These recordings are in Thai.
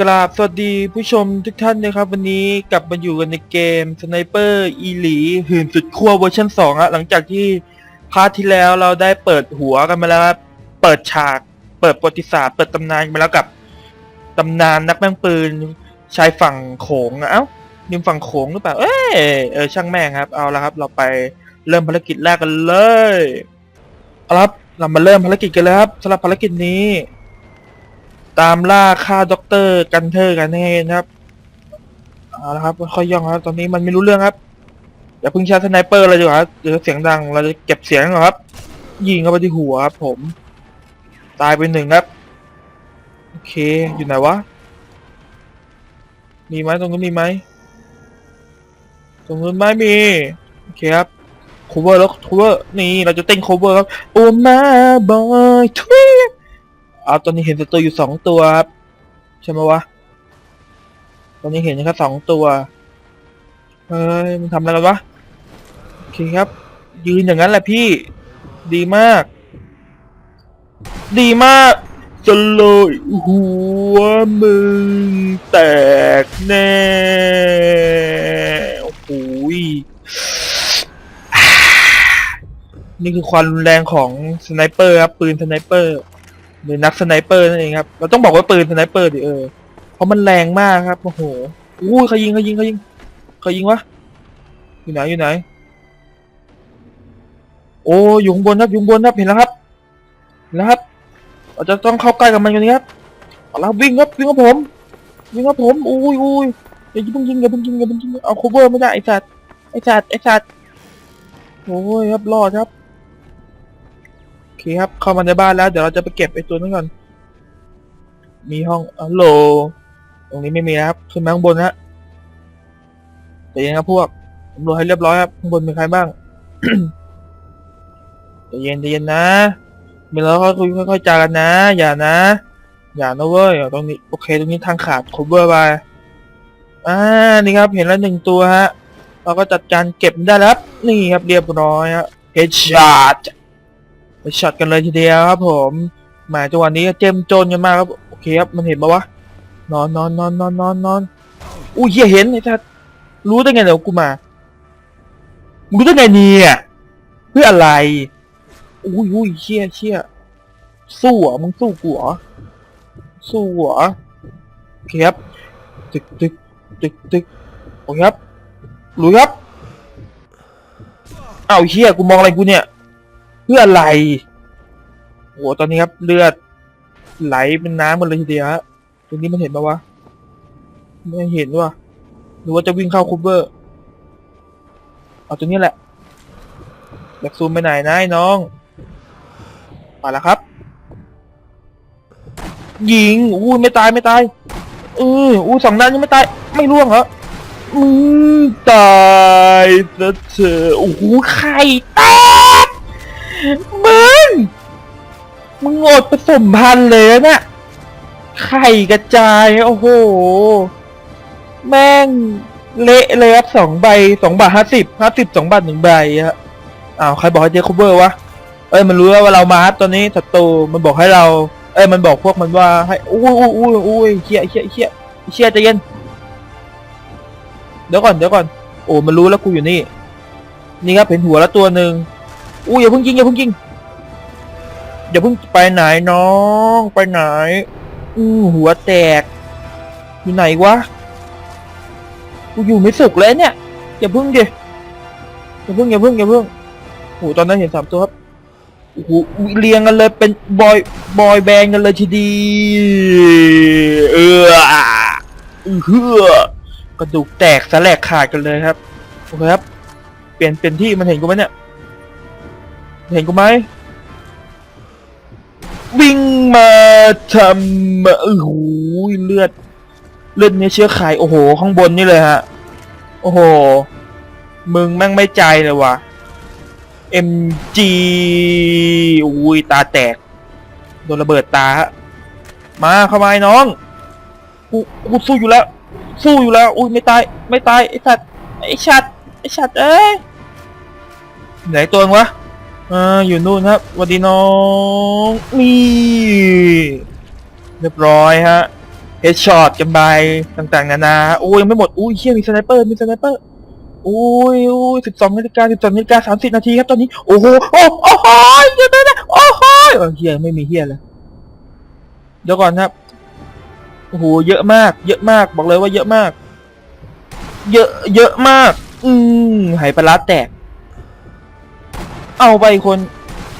กราบสวัสดีผู้ชมทุกท่านนะครับวันนี้กลับมาอยู่กันในเกมสไนเปอร์อีหลีหื่นสุดขั้วเวอร์ชันสองอะหลังจากที่พาร์ทที่แล้วเราได้เปิดหัวกันมาแล้วครับเปิดฉาก เปิดประวัติศาสตร์เปิดตำนานกันมาแล้วกับตำนานนักแม่งปืนชายฝั่งโขงอะเอ้าริมฝั่งโขงหรือเปล่าเอ้ยเออช่างแม่งครับเอาละครับ เราไปเริ่มภารกิจแรกกันเลยเอาละครับเรามาเริ่มภารกิจกันเลยครับสำหรับภารกิจนี้ ตามล่าฆ่าด็อกเตอร์กันเทอร์กันให้นะครับเอาละครับค่อยย่องครับตอนนี้มันไม่รู้เรื่องครับอย่าเพิ่งใช้สไนเปอร์เลยดีกว่าครับเดี๋ยวเสียงดังเราจะเก็บเสียงก่อนครับ ยิงเข้าไปที่หัวครับผม ตายไปหนึ่งครับโอเคอยู่ไหนวะมีไหมตรงนู้นมีไหมตรงนู้นไม่มีโอเคครับ cover แล้ว cover นี่เราจะเต้น cover ครับโอ้มาบอยทวี เอาตอนนี้เห็นศัตรูอยู่สองตัวครับใช่ไหมวะตอนนี้เห็นแค่สองตัวเฮ้ยมันทำอะไรกันวะโอเคครับ ยืนอย่างนั้นแหละพี่ดีมาก ดีมากจะเลยหัวมึงแตกแน่โอ้โหยนี่คือความรุนแรงของสไนเปอร์ครับปืนสไนเปอร์ หรือนักสไนเปอร์นั่นเองครับ เราต้องบอกว่าปืนสไนเปอร์ดิเออ เพราะมันแรงมากครับ โอ้โหอู้ยเขายิงเขายิงเขายิงเขายิงวะ อยู่ไหนอยู่ไหน โอ้อยู่ข้างบนครับอยู่ข้างบนครับ เห็นแล้วครับเห็นแล้วครับ เราจะต้องเข้าใกล้กับมันกันนี้ครับเอาละวิ่งครับวิ่งครับผม วิ่งครับผม อุ้ยอุ้ยอย่าเพิ่งยิงอย่าเพิ่งยิงอย่าเพิ่งยิง เอา cover ไม่ได้ไอ้สัตว์ ไอ้สัตว์ ไอ้สัตว์ โอ้ยครับรอดครับ คครับ เข้ามาในบ้านแล้ว เดี๋ยวเราจะไปเก็บไอ้ตัวนั้นก่อน มีห้องอัลโหล ตรงนี้ไม่มีนะครับ ขึ้นมาข้างบนนะฮะแต่ยังครับพวกตำรวจให้เรียบร้อยครับข้างบนมีใครบ้างใจเย็นใจเย็นนะมีแล้วค่อยคุยค่อยๆจากันนะ อย่านะ อย่านะเว้ยเอาตรงนี้โอเคตรงนี้ทางขาด cover ไปอ่านี่ครับเห็นแล้วหนึ่งตัวฮะเราก็จัดการเก็บได้แล้วนี่ครับเรียบร้อยฮะ headshot headshot กันเลยทีเดียวครับ ผมหมจังหวะนี้เจมโจนกันมากครับโอเคครับมันเห็นปะวะนอนนอนนอนนอนนอนนอนอุ้ยเหี้ยเห็นไอ้ทัดรู้ได้ไงเดี๋ยวกูมามรู้ได้ไงเนี่ยเพื่ออะไรอุ้ยอุ้ยเชี่ยเชี่ยสู้เหรอมึงสู้กูเหรอสู้เหรอโอเคครับตึกตึกตึกตึกโอเคครับลุยครับอ้าวเชี่ยกูมองอะไรกูเนี่ย เพื่ออะไรโหตอนนี้ครับเลือดไหลเป็นน้ำหมดเลยทีเดียวฮะตรงนี้มันเห็นปะวะ ไม่เห็นว่ะหรือว่าจะวิ่งเข้าคูเบอร์เอาตรงนี้แหละอยากซูมไปไหนนะไอ้น้องมาแล้วครับ ยิงอู้ไม่ตายไม่ตายเอออู้สองนัดยังไม่ตาย ไม่ร่วงเหรออืมตายแล้วเธอโอ้โหไข่แตก มึง มึงอดผสมพันธุ์เลยนะ ไข่กระจาย โอ้โห แม่ง เละเลยครับสองใบสองบาทห้าสิบห้าสิบสองบาทหนึ่งใบฮะอ้าว ใครบอกให้เจคเบอร์วะ เอ้ย มันรู้แล้วว่าเรามาครับตอนนี้ศัตรูมันบอกให้เรา เอ้ย มันบอกพวกมันว่าให้ อุ้ยอุ้ยอุ้ยอุ้ยเชี่ยเชี่ยเชี่ยเชี่ยใจเย็น เดี๋ยวก่อน เดี๋ยวก่อน โอ้ มันรู้แล้วกูอยู่นี่ นี่ครับเห็นหัวแล้วตัวหนึ่ง อุ้ยอย่าเพิ่งยิงอย่าเพิ่งยิงอย่าเพิ่งไปไหนน้อง ไปไหน อู้หัวแตก อยู่ไหนวะกูอยู่ไม่สุกเลยเนี่ยอย่าเพิ่งดิอย่าเพิ่งอย่าเพิ่งอย่าเพิ่งโอ้ตอนนั้นเห็นสามตัวครับโอ้โหเรียงกันเลยเป็นบอยบอยแบนด์กันเลยทีเดียวเออเฮือกระดูกแตกสแลกขาดกันเลยครับโอเคครับ เปลี่ยนเปลี่ยนที่มันเห็นกูไหมเนี่ย เห็นกูไหมวิ่งมาทำโอ้โหเลือด เลือดเนี่ยเชื้อไขโอ้โห ข้างบนนี่เลยฮะ โอ้โห มึงแม่งไม่ใจเลยวะ MG อุ้ยตาแตก โดนระเบิดตาฮะมาเข้ามาไอ้น้อง กูกูสู้อยู่แล้ว สู้อยู่แล้ว อุ้ยไม่ตาย ไม่ตาย ไอ้สัตว์ไอ้ชัดไอ้ชัดเอ้ยไหนตัวงวะ อ่าอยู่นู่นครับสวัสดีน้องนี่เรียบร้อยฮะเฮดช็อตกันไปต่างๆ นานาโอ้ยยังไม่หมดอุ้ยเชี่ยมีสไนเปอร์มีสไนเปอร์โอ้ยโอ้ยสิบสองนาฬิกาสิบสองนาฬิกาสามสิบนาทีครับตอนนี้โอ้โหโอ้โอ้โหเดี๋ยวนะโอ้โหเออเฮียไม่มีเฮียเลยเดี๋ยวก่อนครับโอ้โหเยอะมาก เยอะมากบอกเลยว่าเยอะมาก เยอะเยอะมาก อืมไหปลาแตก เอาไปคน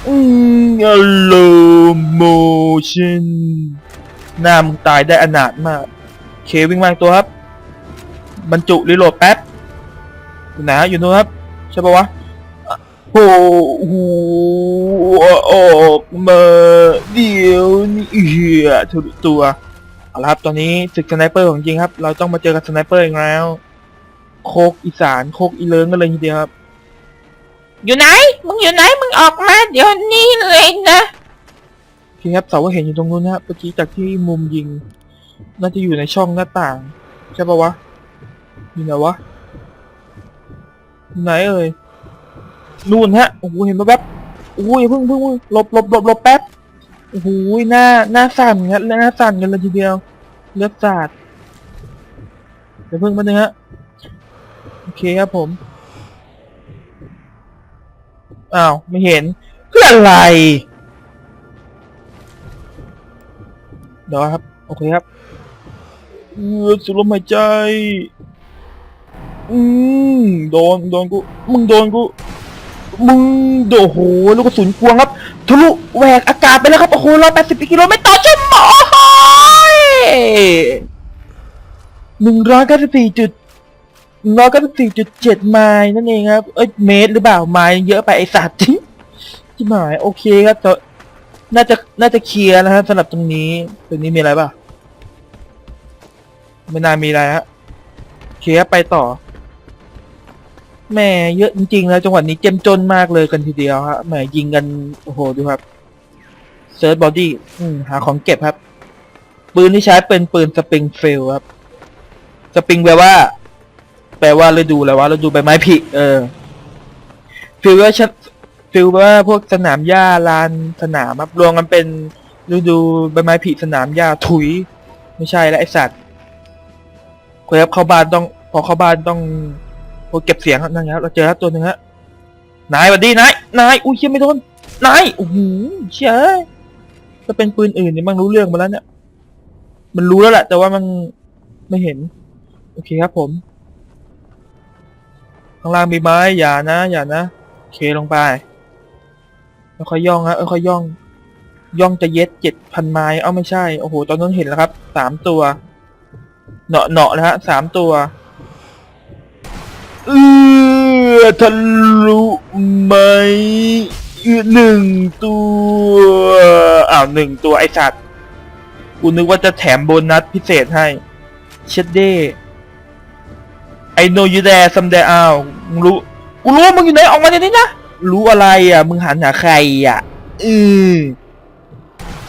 อืม slow motion หน้ามึงตายได้อนาถมากเควิ่งมากตัวครับ บรรจุรีโหลดแป๊บอยู่ไหนฮะอยู่นู้นครับ ใช่ปะวะโอ้โหออกมาเดี๋ยวนี้เหี้ยทุกตัวเอาละครับตอนนี้ศึกสไนเปอร์ของจริงครับ เราต้องมาเจอกับสไนเปอร์อีกแล้ว โคกอีสานโคกอีเลิงกันเลยทีเดียวครับ อยู่ไหน มึงอยู่ไหน มึงออกมา เดี๋ยวนี้เลยนะพี่ครับเสาก็เห็นอยู่ตรงนู้นนะครับเมื่อกี้จากที่มุมยิง น่าจะอยู่ในช่องหน้าต่าง ใช่ปะวะอยู่ไหนวะอยู่ไหนเอ่ยนู่นฮะโอ้โหเห็นปะแป๊บโอ้ยเพิ่งเพิ่งเพิ่งหลบหลบหลบหลบแป๊บโอ้โหหน้าหน้าสั่นครับหน้าสั่นกันเลยทีเดียว เลือดสาดเดี๋ยวเพิ่งมาหนึ่งฮะโอเคครับผม อ้าว ไม่เห็นเพื่ออะไร เดี๋ยวครับ โอเคครับเออสุดลมหายใจ อืมโดน โดนกู มึงโดนกู มึงโดโอ้โหลูกกระสุนกวงครับ ทะลุแหวกอากาศไปแล้วครับ โอ้โหร้อยแปดสิบกิโลเมตรต่อชั่วโมงหนึ่งร้อยเก้าสิบสี่จุด ร้อยเก้าสิบสี่จุดเจ็ดไมล์นั่นเองครับ เอ้ยเมตรหรือเปล่าไมล์เยอะไปไอสัตว์ที่หมายโอเคครับแต่น่าจะน่าจะเคลียร์นะฮะสำหรับตรงนี้ตรงนี้มีอะไรป่ะไม่น่ามีอะไรฮะเคลียร์ไปต่อแหม่เยอะจริงๆแล้วจังหวัดนี้เจ้มจนมากเลยกันทีเดียวฮะแหมยิงกันโอ้โหดูครับเซิร์ชบอดี้หาของเก็บครับ ปืนที่ใช้เป็นปืนสปริงเฟลครับ สปริงแปลว่า แปลว่าฤดูอะไรวะฤดูใบไม้ผลิเออฟิลว่าชัฟิลว่าพวกสนามหญ้าลานสนามครับรวมกันเป็นฤดูใบไม้ผลิสนามหญ้าถุย ไม่ใช่แล้วไอสัตว์เครับเข้าบ้านต้อง พอเข้าบ้านต้องโอ้เก็บเสียงครับนั่นครับเราเจอแล้วตัวหนึ่งฮะนายสวัสดีนายนายอุ้ยเชี่ยไม่โดนนายโอ้โหเชี่ยถ้าเป็นปืนอื่นนี่มันรู้เรื่องมาแล้วเนี่ย มันรู้แล้วแหละแต่ว่ามันไม่เห็น โอเคครับผม ข้างล่างมีไม้อย่านะอย่านะเคลงไปค่อยย่องฮะเออค่อยย่อง ย่องจะเย็ดเจ็ดพันไม้เอ้าไม่ใช่โอ้โหตอนนั้นเห็นแล้วครับสามตัวเหนาะเหนาะนะฮะสามตัวเออทะลุไหมหนึ่งตัวอ้าวหนึ่งตัวไอสัตว์กูนึกว่าจะแถมโบนัสพิเศษให้เชดเด้ ไอโนยูแดซัมเดอ้าวมึงรู้กูรู้ว่ามึงอยู่ไหนออกมาเดี๋ยวนี้นะรู้อะไรอะ มึงหันหาใครอะอือ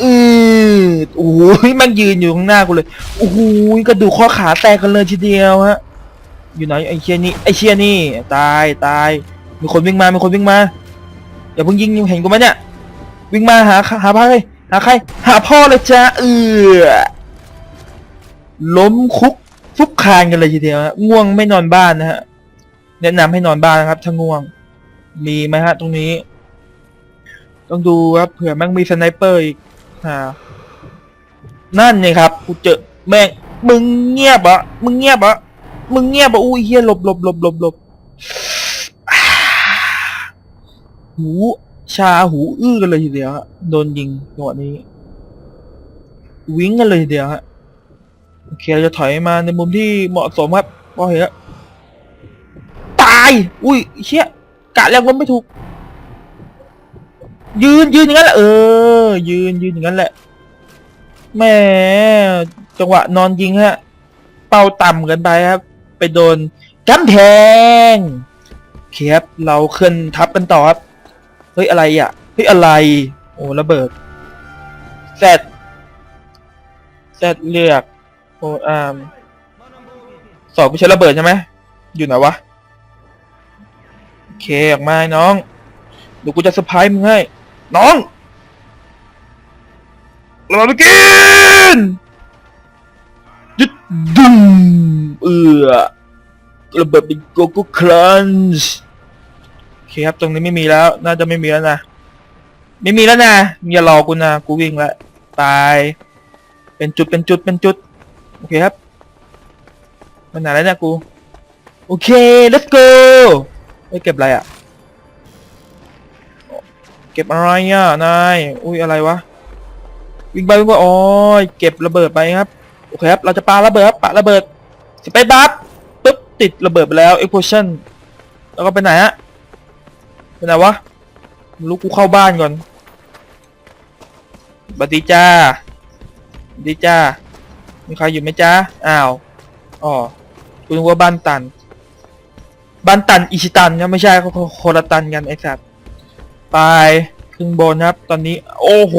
อือโอ้โหมันยืนอยู่ข้างหน้ากูเลยโอ้โหกระดูกข้อขาแตกกันเลยทีเดียวฮะ อยู่ไหนไอเชียนี่ไอเชียนี่ตายตายมีคนวิ่งมามีคนวิ่งมาอย่าเพิ่งยิงเห็นกูไหมเนี่ย วิ่งมาหาหาพ่อเลยหาใคร หาพ่อเลยจ้าเออล้มคุก ฟุบคานกันเลยทีเดียวฮะง่วงไม่นอนบ้านนะฮะแนะนำให้นอนบ้านนะครับ ถ้าง่วง มีไหมฮะ ตรงนี้ ต้องดูครับเผื่อแม่งมีสไนเปอร์อีกอ่านั่นไงครับกูเจอแม่งมึงเงียบอะมึงเงียบอะมึงเงียบอะอุ้ยเฮียหลบหลบหลบหลบหลบหูชาหูอื้อกันเลยทีเดียวฮะโดนยิงจังหวะนี้ วิ่งกันเลยทีเดียวฮะ โอเคเราจะถอยมาในมุมที่เหมาะสมครับพอเห็นแล้วตาย อุ้ยเชี่ยกะแล้วล้มไม่ถูก ยืนยืนอย่างนั้นแหละเออ ยืนยืนอย่างนั้นแหละแหมจังหวะนอนยิงฮะ เป้าต่ำเกันไปครับ ไปโดนกำแพงเคครับเราเคลื่อนทับกันต่อครับ เฮ้ยอะไรอะ เฮ้ยอะไร โอ้ระเบิดแซดแซดเลือก โอ้อามสอบไม่ใช่ระเบิดใช่ไหมอยู่ไหนวะ โอเค ออกมาไอ้น้องเดี๋ยวกูจะสะพายมึงให้ น้อง เราไปกินดุมเอือระเบิดเป็นโกโก้ครันช์โอเคครับ ตรงนี้ไม่มีแล้ว น่าจะไม่มีแล้วนะ ไม่มีแล้วนะอย่ารอกูนะ กูวิ่งแล้วตาย เป็นจุด เป็นจุด เป็นจุด โอเคครับมันไหนแล้วเนี่ยกูโอเค let's go เอ้ยเก็บอะไรอะเก็บอะไรอะนายอุ้ยอะไรวะวิ่งไปวิ่งไปอ๋อเก็บระเบิดไปครับโอเคครับเราจะปาระเบิดครับปาระเบิดสเปซบัฟปึ๊บติดระเบิดไปแล้ว explosion แล้วก็ไปไหนฮะไปไหนวะไม่รู้กูเข้าบ้านก่อนบัดดีจ้าบัดดีจ้า มีใครอยู่ไหมจ้าอ้าวอ๋อคุณว่าบ้านตัน บ้านตันอิชิตันนะไม่ใช่เขาเขาคนละตันกันไอ้สัตว์ไปขึ้นบนครับ ตอนนี้ โอ้โห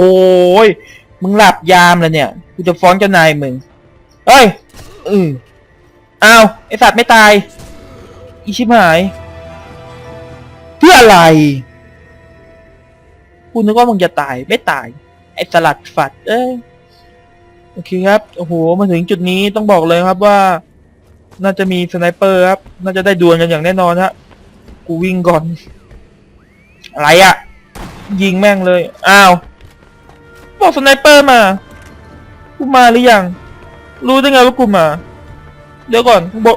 มึงหลับยามเลยเนี่ยกูจะฟ้องเจ้านายมึงเฮ้ยอืออ้าวไอสัตว์ไม่ตาย อีชิบหาย เพื่ออะไรกูนึกว่ามึงจะตายไม่ตาย ไอสลัดฝัด เอ้ย โอเคครับ โอ้โห มาถึงจุดนี้ต้องบอกเลยครับว่า น่าจะมีสไนเปอร์ครับ น่าจะได้ดวลกันอย่างแน่นอนฮะ กูวิ่งก่อน อะไรอะยิงแม่งเลย อ้าว บอกสไนเปอร์มา กูมาหรือยัง รู้ได้ไงว่ากูมา เดี๋ยวก่อนบอก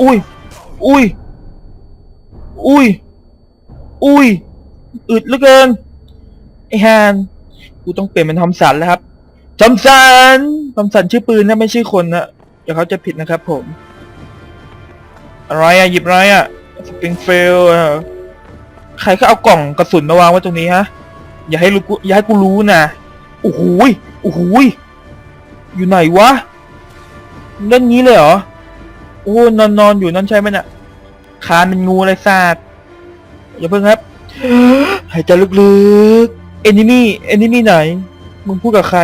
อุ้ย อุ้ย อุ้ย อุ้ย อึดเหลือเกิน ไอ้ฮาน กูต้องเปลี่ยนเป็นทอมสันแล้วครับ ทอมสันทอมสันชื่อปืนนะไม่ใช่คนนะเดี๋ยวเขาจะผิดนะครับผม อะไรอะหยิบอะไรอะสปริงเฟลใครก็เอากล่องกระสุนมาวางไว้ตรงนี้ฮะ อย่าให้รู้อย่าให้กูรู้นะ โอ้โหยโอ้โหยอยู่ไหนวะเล่นงี้เลยเหรอ โอ้นอนนอนอยู่นั่นใช่ไหมน่ะคานเป็นงูอะไรสาดอย่าเพิ่งครับ หายใจลึกๆ เอนิมี่ เอนิมี่ไหน มึงพูดกับใคร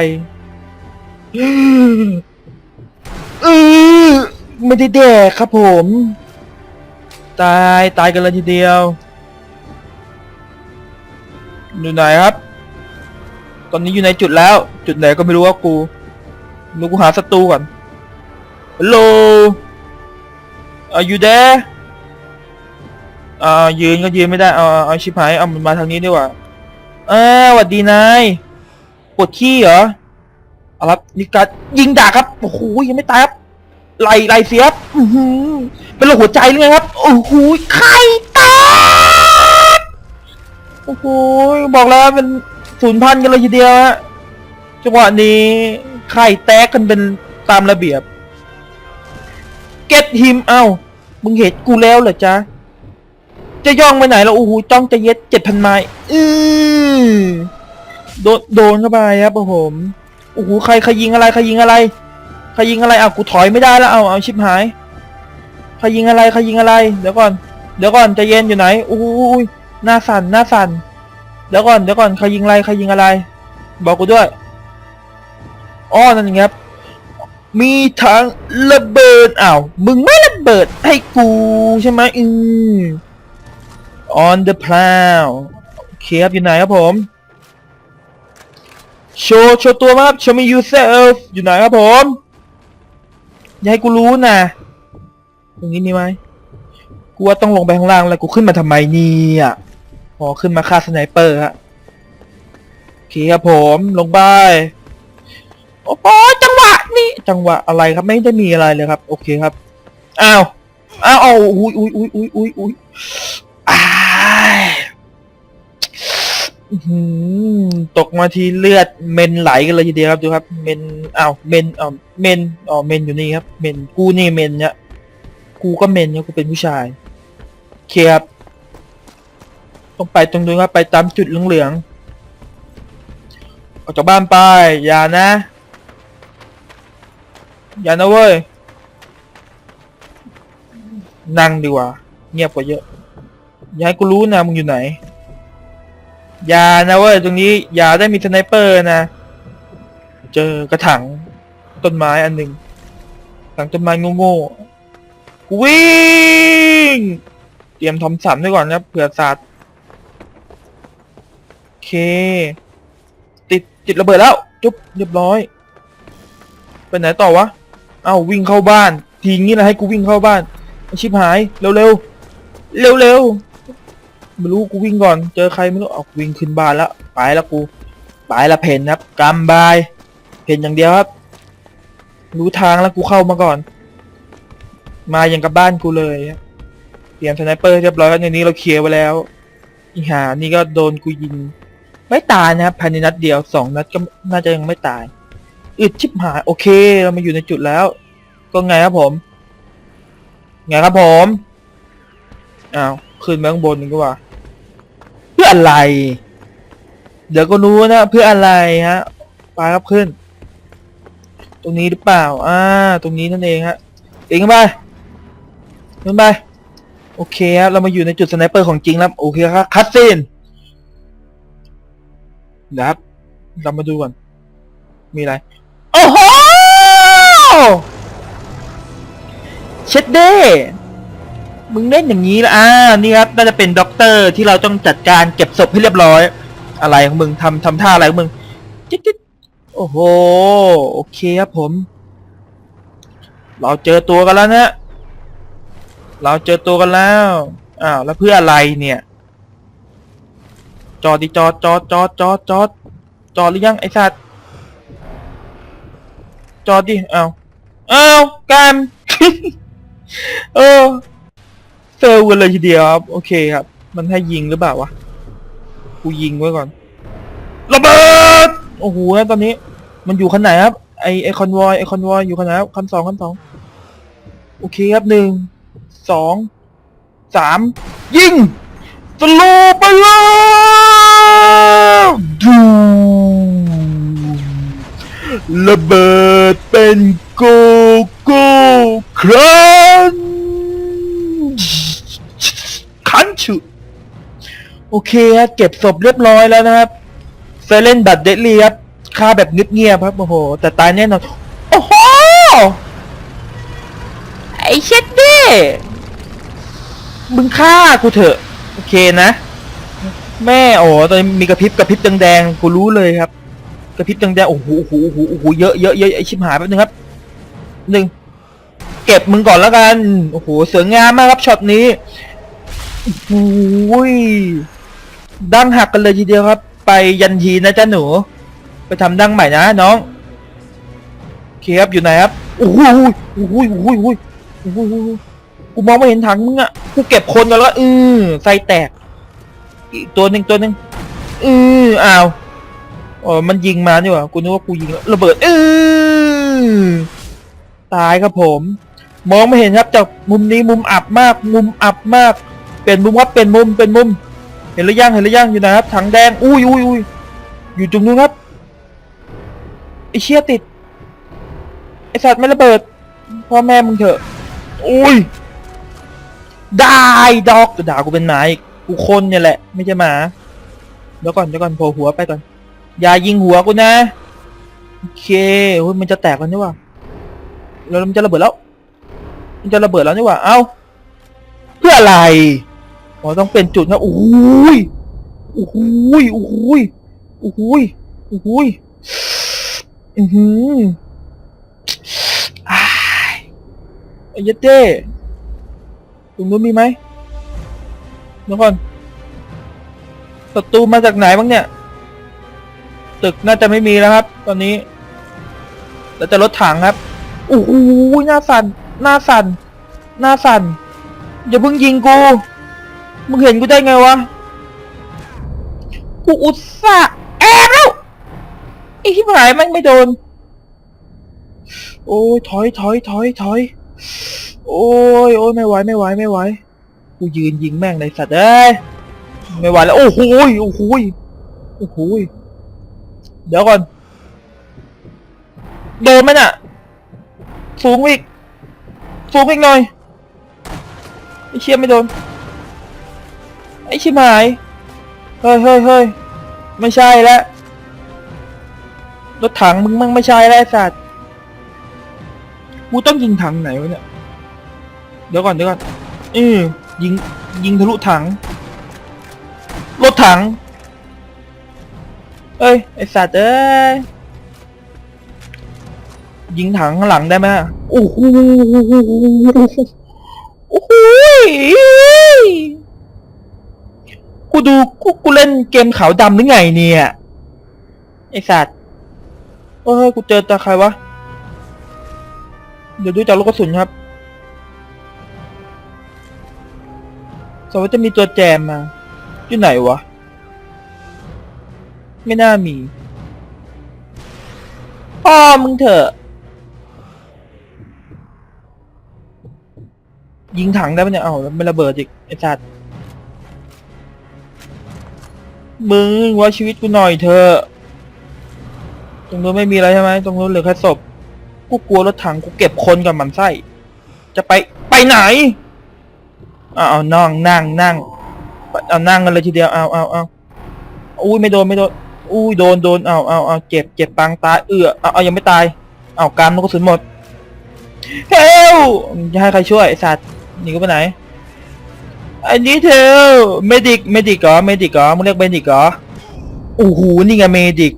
เออไม่ได้แดกครับผม ตายตายกันเลยทีเดียวอยู่ไหนครับ ตอนนี้อยู่ในจุดแล้ว จุดไหนก็ไม่รู้ว่ากูดูกูหาศัตรูก่อนฮัลโหล Are you there อ่ายืนก็ยืนไม่ได้เอาเอาเอาชิบหายเอามันมาทางนี้ดีกว่าอ่าหวัดดีนายปวดขี้เหรอ เอาครับนิกัดยิงดาครับโอ้โหยังไม่ตายครับไหลไหลเสียบอื้อหือเป็นโรคหัวใจหรือไงครับโอ้โหไข่แตกโอ้โหบอกแล้วเป็นศูนย์พันกันเลยทีเดียวฮะจังหวะนี้ไข่แตกกันเป็นตามระเบียบ เก็ตฮิมเอ้ามึงเห็นกูแล้วเหรอจ๊ะจะย่องไปไหนแล้วโอ้โหจ้องจะเย็ดเจ็ดพันไม้อือโดนโดนเข้าไปครับผม โอ้โหใครใครยิงอะไรใครยิงอะไรใครยิงอะไรอ้ากูถอยไม่ได้แล้วเอาเอาชิบหายใครยิงอะไรใครยิงอะไร เดี๋ยวก่อน เดี๋ยวก่อนจะเย็นอยู่ไหนโอ้โหน้าสั่นหน้าสั่นเดี๋ยวก่อนเดี๋ยวก่อนใครยิงอะไรใครยิงอะไร บอกกูด้วยอ้อนั่นไงครับมีทางระเบิดอ้าวมึงไม่ระเบิดให้กูใช่ไหมอืม on the plow เคครับอยู่ไหนครับผม โชว์โชว์ตัวมาครับ show me yourself อยู่ไหนครับผมอย่าให้กูรู้นะตรงนี้มีไหมกูว่าต้องลงไปข้างล่างแล้วกูขึ้นมาทำไมเนี่ยพอขึ้นมาฆ่าสไนเปอร์ฮะโอเคครับผมลงไปโอ้โหจังหวะนี้จังหวะอะไรครับไม่ได้มีอะไรเลยครับ โอเคครับอ้าวอ้าวอ้อุ้ยอุ้ยอุ้ยอุ้ยอุ้ยอุ้ยอ้ายอื้อหือ ตกมาทีเลือดเมนไหลกันเลยทีเดียวครับดูครับ เมนอ้าวเมนอ้าวเมนอ๋อเมนอยู่นี่ครับ เมนกูนี่เมนเนี่ยกูก็เมนเนี่ยกูเป็นผู้ชายโอเคครับต้องไปตรงนู้นครับไปตามจุดเหลืองๆออกจากบ้านไปอย่านะ อย่านะเว้ยนั่งดีกว่า เงียบกว่าเยอะ อย่าให้กูรู้นะมึงอยู่ไหน อย่านะเว้ยตรงนี้ อย่าได้มีสไนเปอร์นะ เจอกระถางต้นไม้อันหนึ่งถางต้นไม้โง่ๆวิ่ง เตรียมทอมสันไว้ก่อนนะเผื่อสัตว์โอเค ติดติดระเบิดแล้ว จุ๊บเรียบร้อย ไปไหนต่อวะ เอ้าวิ่งเข้าบ้าน ทีงี้นะให้กูวิ่งเข้าบ้าน ชิบหาย เร็วเร็วเร็วเร็วๆ ไม่รู้กูวิ่งก่อน เจอใครไม่รู้เอาวิ่งขึ้นบ้านแล้วไปแล้วกูไปละเพนครับกำบายเพนอย่างเดียวครับ รู้ทางแล้วกูเข้ามาก่อน มาอย่างกับบ้านกูเลยครับเตรียมสไนเปอร์เรียบร้อยแล้วในนี้เราเคลียร์ไว้แล้วอีหานี่ก็โดนกูยิง ไม่ตายนะครับภายในนัดเดียวสองนัดก็น่าจะยังไม่ตายอึดชิบหายโอเค เรามาอยู่ในจุดแล้ว ก็ไงครับผม ไงครับผมอ้าว ขึ้นไปข้างบนนึงก็ว่า เพื่ออะไร เดี๋ยวก็รู้นะเพื่ออะไรฮะไปครับขึ้น ตรงนี้หรือเปล่า อ่า ตรงนี้นั่นเองฮะเองขึ้นไปขึ้นไปโอเคครับเรามาอยู่ในจุดสไนเปอร์ของจริงแล้วโอเคครับคัดซีนนะครับเรามาดูก่อนมีอะไร โอ้โหเช็ดเด้ มึงเล่นอย่างนี้ละอ่านี่ครับน่าจะเป็นด็อกเตอร์ที่เราต้องจัดการเก็บศพให้เรียบร้อย อะไรของมึงทำทำท่าอะไรของมึงจิ๊ดจิ๊ดโอ้โหโอเคครับผม เราเจอตัวกันแล้วนะเราเจอตัวกันแล้วอ้าวแล้วเพื่ออะไรเนี่ย จอดดิจอดจอดจอดจอดจอดจอดหรือยังไอ้สัตว์จอดดิเอาเอาการเออ เฟลกันเลยทีเดียวครับ โอเคครับ มันให้ยิงหรือเปล่าวะ กูยิงไว้ก่อน ระเบิด โอ้โหแล้วตอนนี้ มันอยู่คันไหนครับ ไอไอคอนวอยไอคอนวอยอยู่คันไหนครับคันสองคันสอง โอเคครับหนึ่ง สอง สาม ยิงสโลไปแล้วดูระเบิดเป็นโกโก้ครันคัน ชุ โอเคครับเก็บศพเรียบร้อยแล้วนะครับเซเลนบัตเดดลีครับฆ่าแบบเงียบๆครับ โอ้โห แต่ตายแน่นอน โอ้โห ไอเช็ดด้มึงฆ่ากูเถอะ โอเคนะ แม่โอ้ตอนนี้มีกระพริบกระพริบแดงๆกูรู้เลยครับ กระพริบแดงๆโอ้โหโอ้โหโอ้โหโอ้โหเยอะเยอะเยอะไอชิบหายแป๊บนึงครับหนึ่งเก็บมึงก่อนแล้วกัน โอ้โห เสืองามมากครับช็อตนี้ โอ้ยดั้งหักกันเลยทีเดียวครับ ไปยันทีนะจ๊ะหนู ไปทำดั้งใหม่นะน้องโอเคครับอยู่ไหนครับโอ้โหโอ้โหโอ้โหโอ้โหโอ้โหกูมองไม่เห็นถังมึงอะกูเก็บคนแล้วอือไส้แตก อีกตัวหนึ่งตัวหนึ่งอืออ้าวอ๋อมันยิงมาเนี่หว่ากูนึกว่ากูยิงแล้วระเบิดอือตายครับผม มองไม่เห็นครับจากมุมนี้มุมอับมาก มุมอับมาก เป็นมุมครับเป็นมุมเป็นมุม เห็นหรือยังเห็นหรือยังอยู่ไหนครับถังแดงอุ้ยอุ้ยอุ้ยอยู่ตรงนู้นครับไอเชี่ยติดไอสัตว์ไม่ระเบิดพ่อแม่มึงเถอะอุ้ยได้ดอกจะด่ากูเป็นหมาอีกกูคนเนี่ยแหละ ไม่ใช่หมาเดี๋ยวก่อนเดี๋ยวก่อนโผล่หัวไปก่อนอย่ายิงหัวกูนะโอเคโอ้ยมันจะแตกแล้วนี่ว่าแล้วมันจะระเบิดแล้ว มันจะระเบิดแล้วนี่ว่าเอ้าเพื่ออะไร อ๋อต้องเป็นจุดนะโอ้ยโอ้ยโอ้ยโอ้ยโอ้ยอือหืออายไอ้ยัดเจ้ตรงนู้นมีไหมเดี๋ยวก่อนศัตรูมาจากไหนบ้างเนี่ย ตึกน่าจะไม่มีแล้วครับ ตอนนี้เราจะรถถังครับโอ้โหหน้าสั่นหน้าสั่นหน้าสั่นอย่าเพิ่งยิงกู มึงเห็นกูได้ไงวะ กูอุตส่าห์แอบแล้วไอ้ที่หายมันไม่โดน โอ้ยถอยถอยถอยถอย โอ้ยโอ้ยไม่ไหวไม่ไหวไม่ไหว กูยืนยิงแม่งในสัตว์เอ้ยไม่ไหวแล้ว โอ้โหยโอ้โหยโอ้โหยเดี๋ยวก่อนโดนไหมน่ะสูงอีก สูงอีกหน่อยไอ้เชี่ยไม่โดน อ้ชิบหาย เฮ้ยเฮ้ยเฮ้ยไม่ใช่แล้วรถถังมึงมั่งไม่ใช่แล้วไอสัตว์กูต้องยิงถังไหนวะเนี่ย เดี๋ยวก่อนเดี๋ยวก่อนอือยิงยิงทะลุถัง รถถัง เอ้ยไอสัตว์เอ้ยยิงถังข้างหลังได้ไหมโอ้โหโอ้โห กูดูกูกูเล่นเกมขาวดำหรือไงเนี่ย ไอสัตว์เอ้ยกูเจอตาใครวะ เดี๋ยวดูจากลูกกระสุนครับสมมติจะมีตัวแจมมา อยู่ไหนวะ ไม่น่ามีพ่อมึงเถอะ ยิงถังได้ปะเนี่ย เอาไม่ระเบิดอีก ไอ้สัตว์ มึงว่าชีวิตกูหน่อยเถอะตรงนู้นไม่มีอะไรใช่ไหมตรงนู้นเหลือแค่ศพกูกลัวรถถังกูเก็บคนกับมันไส้จะไปไปไหนเอาเอานั่งนั่งนั่งเอานั่งกันเลยทีเดียวเอาเอาเอาอุ้ยไม่โดนไม่โดนอุ้ยโดนโดนเอาเอาเอาเจ็บเจ็บปางตายเอื้อเอาเอายังไม่ตายเอาการมันกระสุนหมดเฮลจะให้ใครช่วยไอสัตว์หนีกูไปไหน อันนี้เธอเมดิกเมดิกเหรอเมดิกเหรอมึงเรียกเมดิกเหรอโอ้โหนี่ไงเมดิก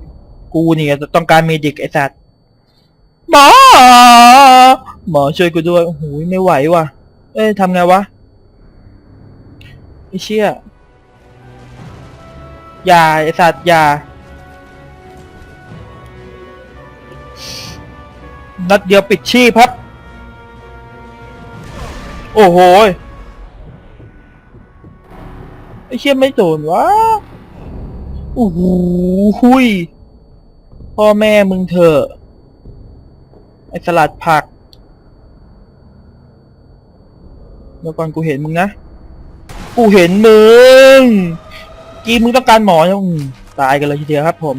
กูนี่ไงต้องการเมดิกไอ้สัตว์หมอหมอช่วยกูด้วยโอ้โหไม่ไหวว่ะ เอ้ยทำไงวะไอ้เชี่ยอย่าไอ้สัตว์อย่านัดเดียวปิดชีพครับ โอ้โห เชี่ยไม่โดนวะโอ้โหหุยพ่อแม่มึงเถอะไอสลัดผักเดี๋ยวก่อนกูเห็นมึงนะกูเห็นมึงกีมึงต้องการหมอยังตายกันเลยทีเดียวครับผม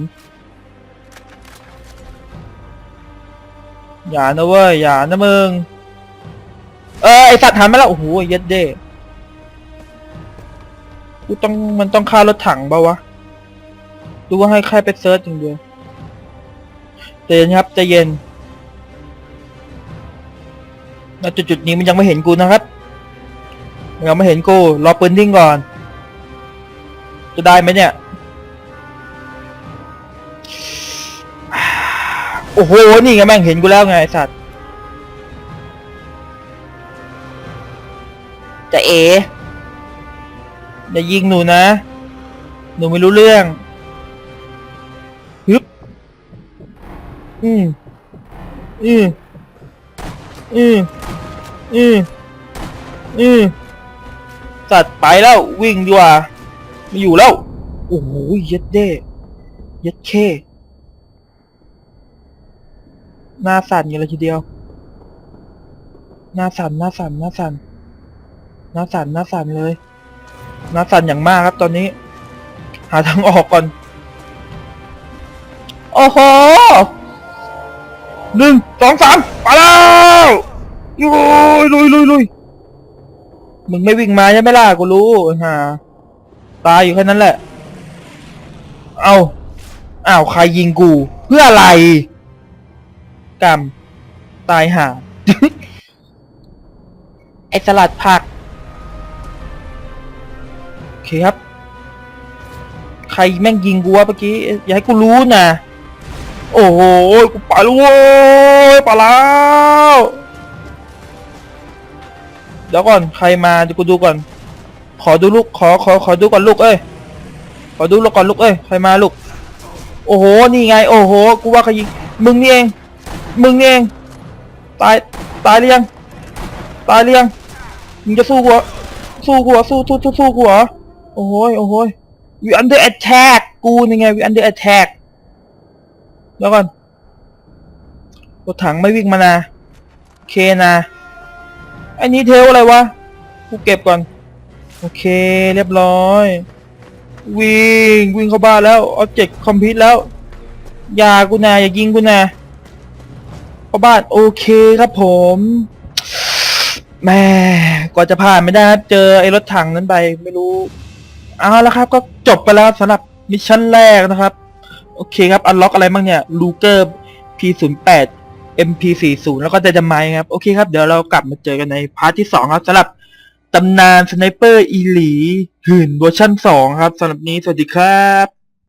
อย่านะเว้ยอย่านะมึงเออไอสัตว์หันมาแล้วโอ้โหเย็ดเด้ กูต้องมันต้องฆ่ารถถังเปล่าวะดูว่าให้ใครไปเซิร์ชอย่างเดียวใจเย็นครับใจเย็นณจุดจุดนี้มันยังไม่เห็นกูนะครับมันยังไม่เห็นกูรอปืนนิ่งก่อน จะได้ไหมเนี่ย โอ้โห นี่ไงแม่งเห็นกูแล้วไงสัตว์ จะเอ อย่ายิงหนูนะ หนูไม่รู้เรื่องฮึบอืมอืมอืมอืมอืมสัตว์ไปแล้ววิ่งดีกว่าไม่อยู่แล้ว โอ้โหย็ดเด้ย็ดเคหน้าสั่นกันเลยทีเดียว หน้าสั่นหน้าสั่นหน้าสั่นหน้าสั่นหน้าสั่นเลย น้าสั่นอย่างมากครับตอนนี้ หาทางออกก่อน โอ้โหหนึ่งสองสามไปแล้วลุยลุยลุยลุยมึงไม่วิ่งมาใช่ไหมล่ะกูรู้ฮะตายอยู่แค่นั้นแหละ เอาอ้าวใครยิงกู เพื่ออะไร กรรม ตายห่าไอสลัดผัก เคครับ ใครแม่งยิงกูวะเมื่อกี้ อย่าให้กูรู้นะ โอ้โห กูไปแล้วเว้ยไปแล้ว เดี๋ยวก่อน ใครมาเดี๋ยวกูดูก่อน ขอดูลูก ขอ ขอ ขอดูก่อนลูก เอ้ย ขอดูลูกก่อนลูก เอ้ย ใครมาลูก โอ้โห นี่ไง โอ้โห กูว่าใครยิง มึงนี่เอง มึงนี่เอง ตาย ตายหรือยัง ตายหรือยัง มึงจะสู้กูเหรอสู้กูเหรอสู้สู้สู้กูเหรอ โอ้โหยโอ้โหย we under attack กูนี่ไง we under attack แล้วก่อนรถถังไม่วิ่งมานะเคนะไอ้นี้เทลอะไรวะ กูเก็บก่อน โอเคเรียบร้อย วิ่งวิ่งเข้าบ้านแล้วออบเจกต์คอมพิวต์แล้ว อย่ากูนะอย่ายิงกูนะเข้าบ้านโอเคครับผมแม่กว่าจะผ่านไม่ได้เจอไอ้รถถังนั้นไปไม่รู้ เอาละครับก็จบไปแล้วสำหรับมิชชั่นแรกนะครับ โอเคครับ อันล็อกอะไรบ้างเนี่ยลูเกอร์ P08 MP40 แล้วก็เดจมายครับ โอเคครับ เดี๋ยวเรากลับมาเจอกันในพาร์ทที่ 2 ครับสำหรับตำนานสไนเปอร์อีหลี หื่นเวอร์ชั่น 2 ครับสำหรับนี้สวัสดีครับ